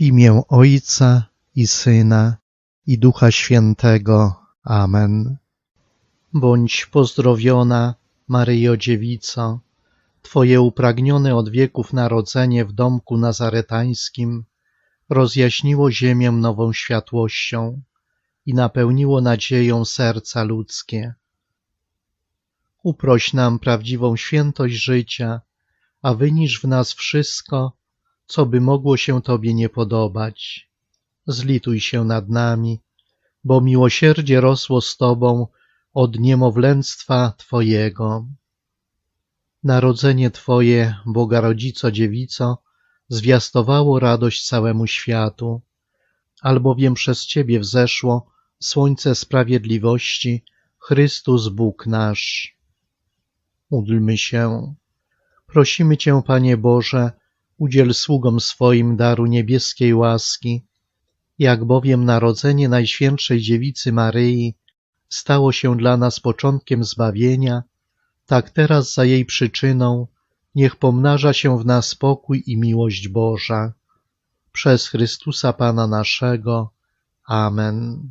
W imię Ojca i Syna i Ducha Świętego. Amen. Bądź pozdrowiona, Maryjo Dziewico, Twoje upragnione od wieków narodzenie w domku nazaretańskim rozjaśniło ziemię nową światłością i napełniło nadzieją serca ludzkie. Uproś nam prawdziwą świętość życia, a wynisz w nas wszystko, co by mogło się Tobie nie podobać. Zlituj się nad nami, bo miłosierdzie rosło z Tobą od niemowlęctwa Twojego. Narodzenie Twoje, Boga Rodzico Dziewico, zwiastowało radość całemu światu, albowiem przez Ciebie wzeszło słońce sprawiedliwości, Chrystus Bóg nasz. Módlmy się. Prosimy Cię, Panie Boże, udziel sługom swoim daru niebieskiej łaski, jak bowiem narodzenie Najświętszej Dziewicy Maryi stało się dla nas początkiem zbawienia, tak teraz za jej przyczyną niech pomnaża się w nas pokój i miłość Boża. Przez Chrystusa Pana naszego. Amen.